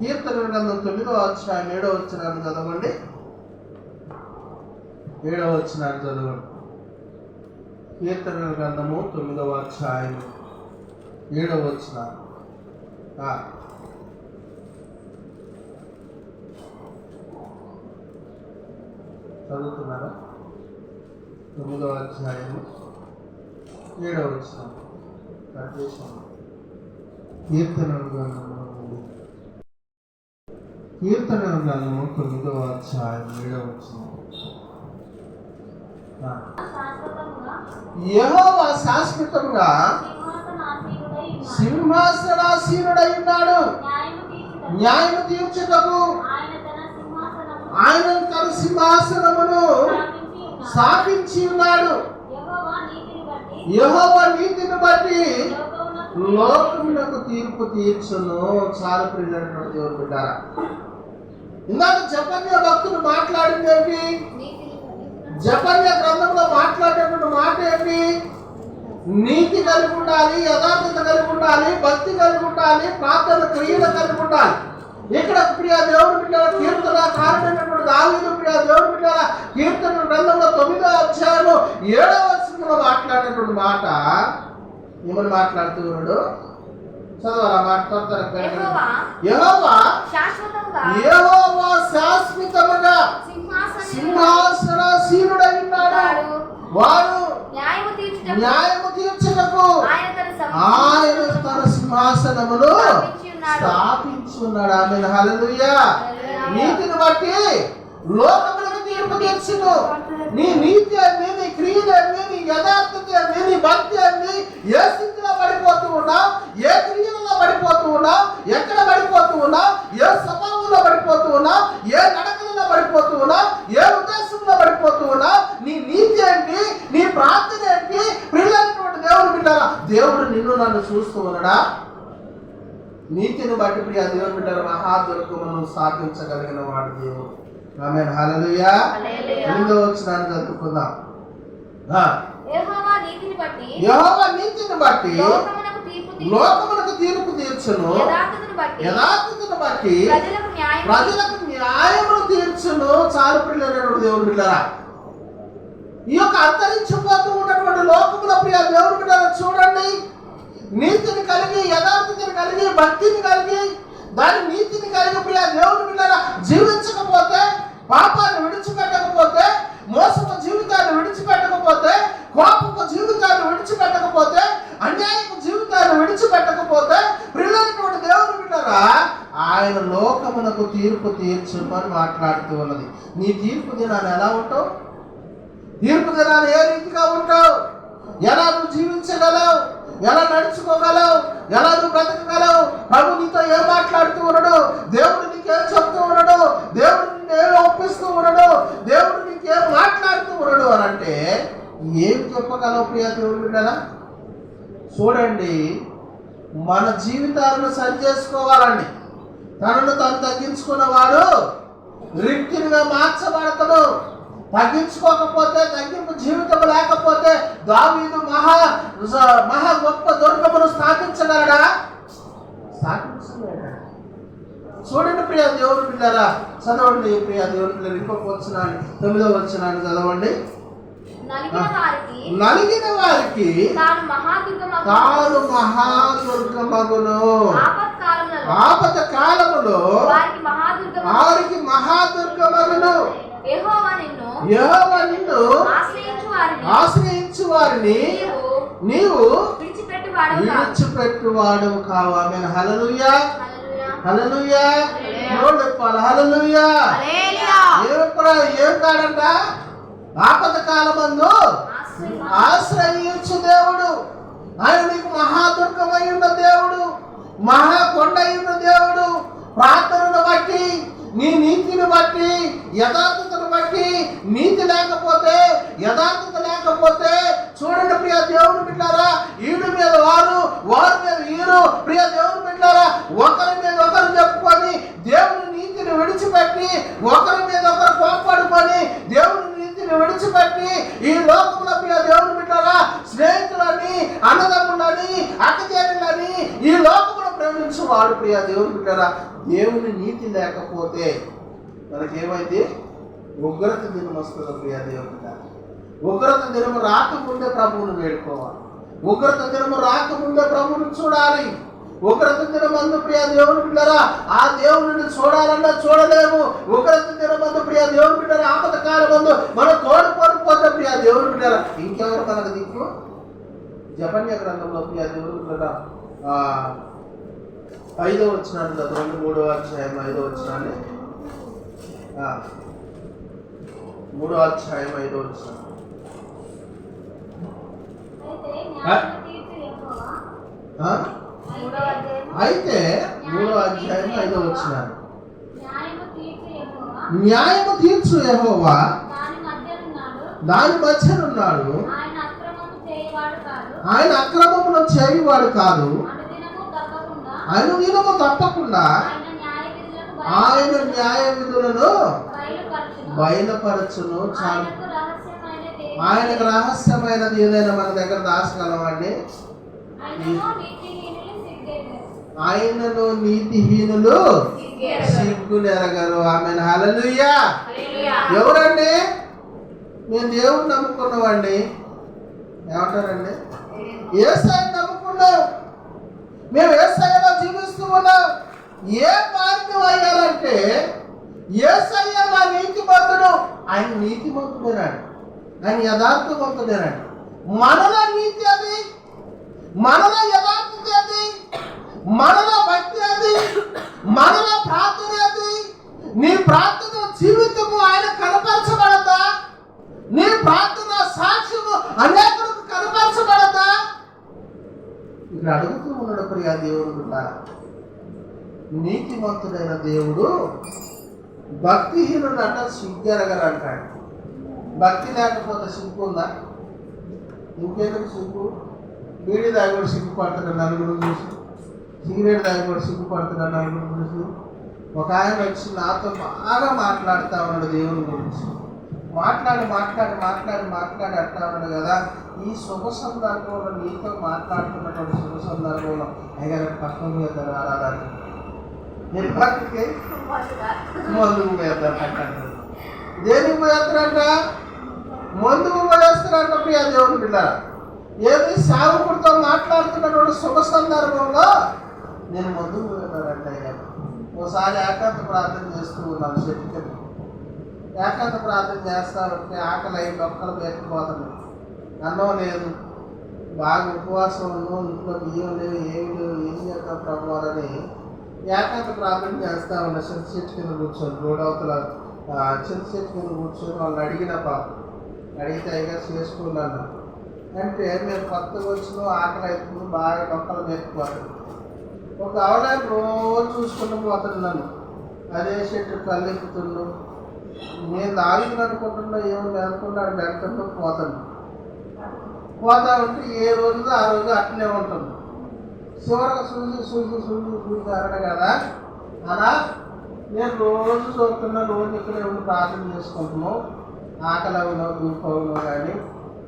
కీర్తన గ్రంథం తొమ్మిదో అధ్యాయం ఏడో వచ్చినాన్ని చదవండి. ఏడవ వచ్చినాన్ని చదవండి. కీర్తన గ్రంథము తొమ్మిదవ అధ్యాయం ఏడవ వచ్చిన చదువుతున్నారా? తొమ్మిదవ అధ్యాయము ఏడవ వచ్చిన కీర్తన గ్రంథము కీర్తన గ్రంథము తొమ్మిదవ అధ్యాయం ఏడవ వచ్చిన శాశ్వతంగా సింహాసనాసీనుడై ఉన్నాడు. న్యాయం ఉన్నాడు తీర్చుటకు ఆయన తన సింహాసనమును స్థాపించి ఉన్నాడు. యహోవ నీతిని బట్టి యెహోవా లోకమునకు తీర్పు తీర్చును చాలా ప్రియులైనటువంటి దేవుడు బిడ్డారా ఇందాక జపన్య భక్తులు మాట్లాడింది ఏమి జపన్య గ్రంథంలో మాట్లాడేటువంటి మాట ఏమి నీతి కలిగి ఉండాలి యథార్థత కలిగి ఉండాలి భక్తి కలిగి ఉండాలి ప్రార్థన క్రియలు కలిగి ఉండాలి. ఇక్కడ ప్రియ దేవుడు బిడ్డల కీర్తన కారణమైనటువంటి దావీదు ప్రియ దేవుడు బిడ్డల కీర్తన గ్రంథంలో తొమ్మిదో అధ్యాయంలో ఏడవ వచనంలో మాట్లాడేటువంటి మాట. ఏమని మాట్లాడుతున్నాడు? ఉన్నాడు చదవాలా మాట్లాడతారు యెహోవా యెహోవా శాశ్వతముగా యెహోవా శాశ్వతముగా సింహాసనం సింహాసనాసీనుడై ఉన్నాడు. వాడు న్యాయము తీర్చుటకు న్యాయము తీర్చుటకు ఆయన తన సింహాసనమును తన సింహాసనమును స్థాపించి ఉన్నాడు. స్థాపించి ఉన్నాడు ఆమె హల్లెలూయా. నీతిని బట్టి లోకములకు తీర్పు తీర్చును. నీ నీతి అన్ని నీ క్రియలు అన్ని నీ యథార్థత అన్ని నీ భక్తి అన్ని ఏ స్థితిలో పడిపోతూ ఉన్నావు? ఏ క్రియలలో పడిపోతూ ఉన్నావు ఎక్కడ పడిపోతూ ఉన్నావు ఏ స్వభావంలో పడిపోతూ ఉన్నావు ఏ నడకలలో పడిపోతూ ఉన్నావు ఏ ఉద్దేశంలో పడిపోతూ ఉన్నావు నీ నీతి ఏంటి నీ ప్రార్థన ఏంటి ప్రియులైనటువంటి దేవుడు బిడ్డారా దేవుడు నిన్ను నన్ను చూస్తూ ఉన్నాడా? నీతిని బట్టి ప్రియ దేవుని బిడ్డల మహాదుర్గమును స్థాపించగలిగిన వాడు దేవుడు. ఆమె హల్లెలూయా. ఎనిమిదో చదువుకుందాం. యెహోవా నీతిని బట్టి లోకమునకు తీర్పు తీర్చును. యథార్థతను బట్టి. ప్రజలకు న్యాయం ప్రజలకు న్యాయమును తీర్చును చాలు పిల్లలైనటువంటి దేవుడు బిడ్డరా. ఈ యొక్క అంతరించిపోతూ ఉన్నటువంటి లోకముల ప్రియ దేవుడు బిడ్డరా చూడండి. నీతిని కలిగి యథార్థతని కలిగి భక్తిని కలిగి దాని నీతిని కలిగి ప్రియ దేవుడు బిడ్డరా జీవించకపోతే పాపాన్ని విడిచిపెట్టకపోతే మోసపు జీవితాన్ని విడిచిపెట్టకపోతే కోపపు జీవితాన్ని విడిచిపెట్టకపోతే అన్యాయపు జీవితాన్ని విడిచిపెట్టకపోతే ప్రియులైనటువంటి దేవుడు బిడ్డరా ఆయన లోకమునకు తీర్పు తీర్చుమని మాట్లాడుతూ ఉన్నది. నీ తీర్పు దినాన్ని ఎలా ఉంటావు? తీర్పు దినాన్ని ఏ రీతిగా ఉంటావు? ఎలా నువ్వు జీవించగలవు? ఎలా నడుచుకోగలవు? ఎలా నువ్వు బ్రతకగలవు? ప్రభు నీతో ఏం మాట్లాడుతూ ఉన్నాడు? దేవుడు నీకేం చెప్తూ ఉన్నాడు? దేవుడు నిన్ను ఏం ఒప్పిస్తూ ఉన్నాడు? దేవుడు నీకేం మాట్లాడుతూ ఉన్నాడు అని అంటే ఏం చెప్పగలవు ప్రియ దేవుడు చూడండి మన జీవితాలను సరి చేసుకోవాలండి. తనను తను తగ్గించుకున్నవాడు రిక్తినిగా మార్చబడతాడు. తగ్గించుకోకపోతే తగ్గింపు జీవితం లేకపోతే దావీదు మహా మహా గొప్ప దుర్గమును స్థాపించగలడా? స్థాపించలేడా? చూడండి ప్రియ దేవుని పిల్లరా చదవండి ప్రియ దేవుని పిల్లలు ఇంకొక వచ్చినాన్ని తొమ్మిదో వచ్చినాన్ని చదవండి. నలిగిన వారికి తాను మహాదుర్గమగు తాను మహాదుర్గమగును ఆపద కాలములో వారికి మహాదుర్గమగు వారికి మహాదుర్గమగును యెహోవా నిన్ను ఆశ్రయించు వారిని నీవు. విడిచిపెట్టువాడు కావు. ఆమె హలలుయా. హలలుయా నోళ్ళు చెప్పాలి హలలుయా హల్లెలూయా. ఏప్పుడు ఏం కాడంట ఆపద కాలమందు ఆశ్రయించు. దేవుడు. ఆయన నీకు మహాదుర్గమై ఉన్న దేవుడు మహా కొండ ఉన్న దేవుడు. ప్రార్థనను బట్టి నీ నీతిని బట్టి యథార్థతను బట్టి నీతి లేకపోతే యథార్థత లేకపోతే చూడండి ప్రియ దేవుని బిడ్డారా ఈడు మీద వారు వారి మీద వీరు ప్రియ దేవుని బిడ్డారా ఒకరి మీద ఒకరు చెప్పుకొని దేవుని నీతిని విడిచిపెట్టి ఒకరి మీద ఒకరు కోపడుకొని విడిచిపెట్టి ఈ లోకంలో ఆ దేవుని బిడ్డారా స్నేహితులని అన్నదమ్ములని అక్కచేరులని ఈ లోకమును ప్రేమించు వాడు ప్రియ దేవుని బిడ్డరా. దేవుని నీతి లేకపోతే మనకేమైతే ఉగ్రత దినం వస్తుంది ప్రియ దేవుడు ఉగ్రత దినము రాకముందే ప్రభువును వేడుకోవాలి. ఉగ్రత దినము రాకముందే ప్రభువును చూడాలి. దినం అందు ప్రియ దేవుని బిడ్డరా ఆ దేవుడిని చూడాలన్నా చూడలేము. దినం అందు ప్రియ దేవుని బిడ్డరా ఆపద కాలం మందు మనం తోడుకోకపోతే ప్రియ దేవుని బిడ్డరా. ఇంకెవరు మనకు దిక్కు జపన్య గ్రంథంలో ప్రియ దేవుని బిడ్డరా ఐదో వచ్చినాడు చదవండి మూడో అధ్యాయం ఐదో వచ్చినాన్ని మూడో అధ్యాయం ఐదో వచ్చిన యెహోవా. అయితే మూడో అధ్యాయం ఐదో వచ్చినాడు న్యాయము తీర్చు యెహోవా. యెహోవా. దాని మధ్యనున్నాడు. ఆయన అక్రమమును చేయువాడు కాదు. అనుదినము తప్పకుండా. ఆయన దినము తప్పకుండా ఆయన న్యాయ విధులను బయలుపరచును. చాలు. ఆయనకు రహస్యమైనది ఏది ఆయనకు రహస్యమైనది ఏదైనా మన దగ్గర దాచగలమండి ఆయనను నీతిహీనులు. సిగ్గులెరగరు. ఆమె హల్లెలూయా. ఎవరండి? నేను దేవుడిని నమ్ముకున్నవాడిని. ఏమంటారండి? ఏసాయిని నమ్ముకున్నాం మేము ఏసాయిలో జీవిస్తూ ఉన్నాం. ఏ మార్గం అయ్యాలంటే ఏసయ్య మా నీతిమంతుడు. ఆయన నీతిమంతుడేనాడు. ఆయన యథార్థవంతుడేనాడు. మనలో నీతి అది. మనలో యథార్థత అది. మనలో భక్తి అది మనలో ప్రార్థన అది. నీ ప్రార్థన జీవితము ఆయన కనపరచబడదా నీ ప్రార్థన సాక్ష్యము అనేకులకు కనపరచబడదా ఇక్కడ అడుగుతూ ఉన్నాడు ప్రియా దేవుడు కూడా నీతిమంతుడైన దేవుడు భక్తిహీనుడు అంట సిగ్గరగరు అంటాడు భక్తి లేకపోతే సిగ్గు ఉందా? ఇంకెందుకు సిగ్గు? వీడి దాని కూడా సిగ్గుపడుతున్నాడు నలుగురు చూసి. సిగరెట్ దాగి కూడా సిగ్గుపడుతున్నాడు నలుగురు చూసి ఒక ఆయన వచ్చి నాతో బాగా మాట్లాడుతూ ఉన్నాడు దేవుని గురించి. మాట్లాడి మాట్లాడి మాట్లాడి మాట్లాడి అంటా ఉన్నాడు కదా. ఈ శుభ సందర్భంలో నీతో మాట్లాడుతున్నటువంటి శుభ సందర్భంలో అయ్యా పక్కన మీద రారాదని. నేను పక్కకి మందుకు పోయేద్దారంట దేనికి పోయేస్తారంట? మందుకు పోయేస్తారంట ప్రియ దేవుని బిడ్డ. ఏది సేవకుడితో మాట్లాడుతున్నటువంటి శుభ సందర్భంలో నేను మందుకు పోయేదారంట అయ్యా. ఓసారి ఏకాంత ప్రార్థన చేస్తూ ఉన్నాను చెట్టు ఏకాంత ప్రార్థన చేస్తా ఉంటే ఆకలి అయి ఒక్కలు పేరుకుపోతుంది అన్నం లేదు. బాగా ఉపవాసం ఉన్నాం ఇంట్లో బియ్యం లేవు ఏమి లేవు ఏం చేద్దాం ప్రభువాలని ఏకాంత ప్రార్థన చేస్తా ఉన్నా. చిన్న చెట్టు కింద కూర్చొని రోడవతల అవతల చిన్న చెట్టు కింద కూర్చొని వాళ్ళని అడిగిన పాప. అడిగితే అయిగా చేసుకున్నాను. అంటే మేము కొత్తగా వచ్చిన ఆకలి అవుతుంది బాగా డొక్కలు పెట్టుకోవాలి ఒక ఆవిడ రోజు చూసుకుంటూ పోతాడు నన్ను అదే చెట్టు కళ్ళెక్కుతుండు నేను తాగింది అనుకుంటున్నా ఏమో అనుకున్నాడు వెళ్తుంటూ పోతాను. పోతా ఉంటే ఏ రోజు ఆ రోజు అట్లనే ఉంటుంది. చివరికి సూచి సూచి సూచి చూసి అక్కడ కదా. అలా నేను రోజు చూస్తున్నా రోజు ఇక్కడే ఉండి ప్రార్థన చేసుకుంటున్నావు ఆకలి అవునో దూపు కానీ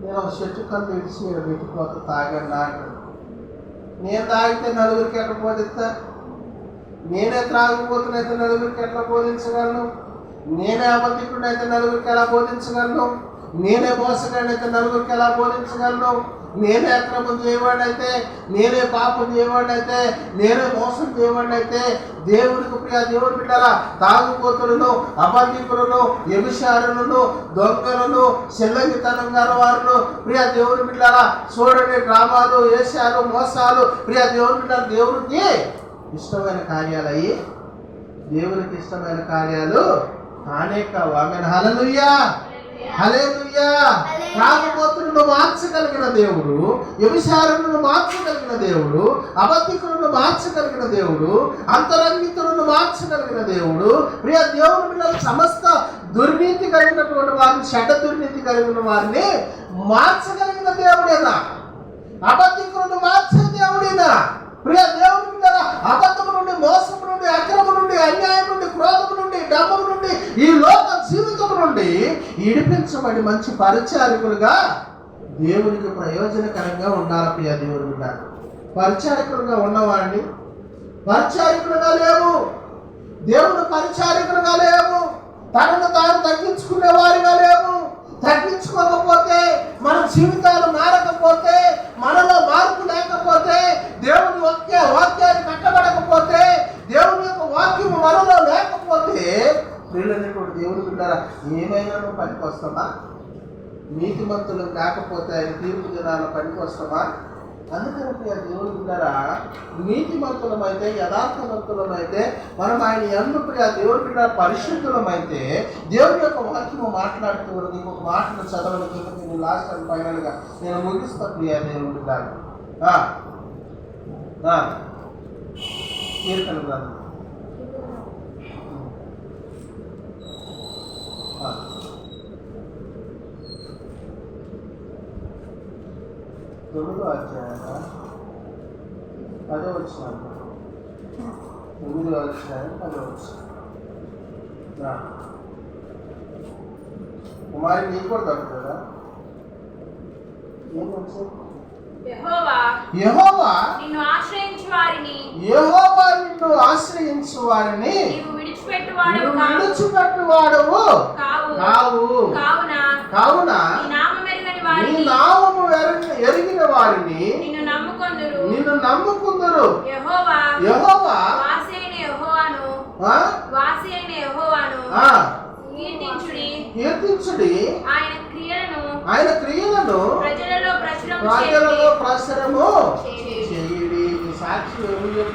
నేను ఒక చెట్టు కళ్ళు ఇడిచి ఇక్కడ తాగండి తాగాను నాకు నేను తాగితే నలుగురికి ఎట్లా బోధిస్తా? నేనే త్రాగిపోతున్నైతే నలుగురికి ఎట్లా బోధించగలను? నేనే అబద్ధికుడైతే నలుగురికి ఎలా బోధించగలను? నేనే మోసగాడైతే నలుగురికి ఎలా బోధించగలను? నేనే అక్రమం చేయవాడైతే నేనే పాపం చేయవాడైతే నేనే మోసం చేయవాడైతే దేవుడికి ప్రియ దేవుడు బిడ్డరా తాగుపోతులను అబద్ధికులను వ్యభిచారులను దొంగలను శల్లగితనం గల వారును ప్రియ దేవుడి బిడ్డరా చూడండి డ్రామాలు వేషాలు మోసాలు ప్రియ దేవుని బిడ్డ దేవుడికి ఇష్టమైన కార్యాలు అయ్యి దేవునికి ఇష్టమైన కార్యాలు కానే కావు. ఆమె హలలుయ్యా హలేలుయ్యా త్రాగుబోతులను మార్చగలిగిన దేవుడు వ్యభిచారులను మార్చగలిగిన దేవుడు అబద్ధికులను మార్చగలిగిన దేవుడు అంతరంగితులను మార్చగలిగిన దేవుడు ప్రియ దేవుని పిల్లలు సమస్త దుర్నీతి కలిగినటువంటి వారిని చెడ్డ దుర్నీతి కలిగిన వారిని మార్చగలిగిన దేవుడేనా? అబద్ధికులను మార్చే దేవుడేనా? ప్రియ దేవుని ద్వారా అబద్ధము నుండి మోసము నుండి అక్రమ నుండి అన్యాయం నుండి క్రోధము నుండి డబ్బము నుండి ఈ లోక జీవితం నుండి ఇడిపించబడి మంచి పరిచారకులుగా దేవునికి ప్రయోజనకరంగా ఉండాలి ప్రియ దేవుడు బిడ్డ పరిచారకులుగా ఉన్నవాడిని పరిచారకులుగా లేవు. దేవుడు పరిచారకులుగా లేము తనను తాను తగ్గించుకునే వారిగా లేవు. తగ్గించుకోకపోతే మన జీవితాలు మారకపోతే మనలో మార్పు లేకపోతే దేవుని వాక్య వాక్యాన్ని కట్టబడకపోతే దేవుని యొక్క వాక్యం మనలో లేకపోతే వీళ్ళనేటువంటి దేవుని బిడ్డారా ఏమైనా నువ్వు పనికి వస్తామా నీతిమంతులు లేకపోతే ఆయన తీర్పు దినాల పనికి వస్తామా అందుకని దేవుడు దేవుని బిడ్డారా నీతిమంతులమైతే యథార్థవంతులమైతే మనం ఆయన ఎందు ప్రియ దేవుడి బిడ్డ పరిశుద్ధులమైతే దేవుడి యొక్క వాక్యము మాట్లాడుతూ ఉన్నది ఇంకొక మాటలు చదవడానికి నేను లాస్ట్ అండ్ ఫైనల్గా నేను ముగిస్తా ప్రియ దేవుడి బిడ్డ ఆ. కీర్తన గ్రంథం ఆ. తొమ్మిదో అధ్యాయం పదో వచ్చిన తొమ్మిదో అధ్యాయం పదో వచ్చిన కుమారి నీకు కూడా దొరుకుతుందా ఏం వచ్చు యెహోవా యెహోవా? నిన్ను ఆశ్రయించు వారిని. యెహోవా నిన్ను ఆశ్రయించు వారిని. నీవు విడిచిపెట్టువాడు నువ్వు కావు. విడిచిపెట్టు వాడవు కావు. కావు. కావున కావున ఎరుగని నీ వారిని నామము ఎరిగిన- వారిని నిన్ను నమ్ముకొందురు. నిన్ను నమ్ముకుందరు. యెహోవా. యెహోవా. వాసి అయిన యెహోవాను? వాసి అయిన యెహోవాను. కీర్తించుడి. కీర్తించుడి. ఆయన క్రియలను ఆయన క్రియలను ప్రజలలో ప్రచురం ప్రజలలో చేయుడి. ప్రసరము చేయుడి. చేయుడి. ఈ సాక్షి ఎవరు?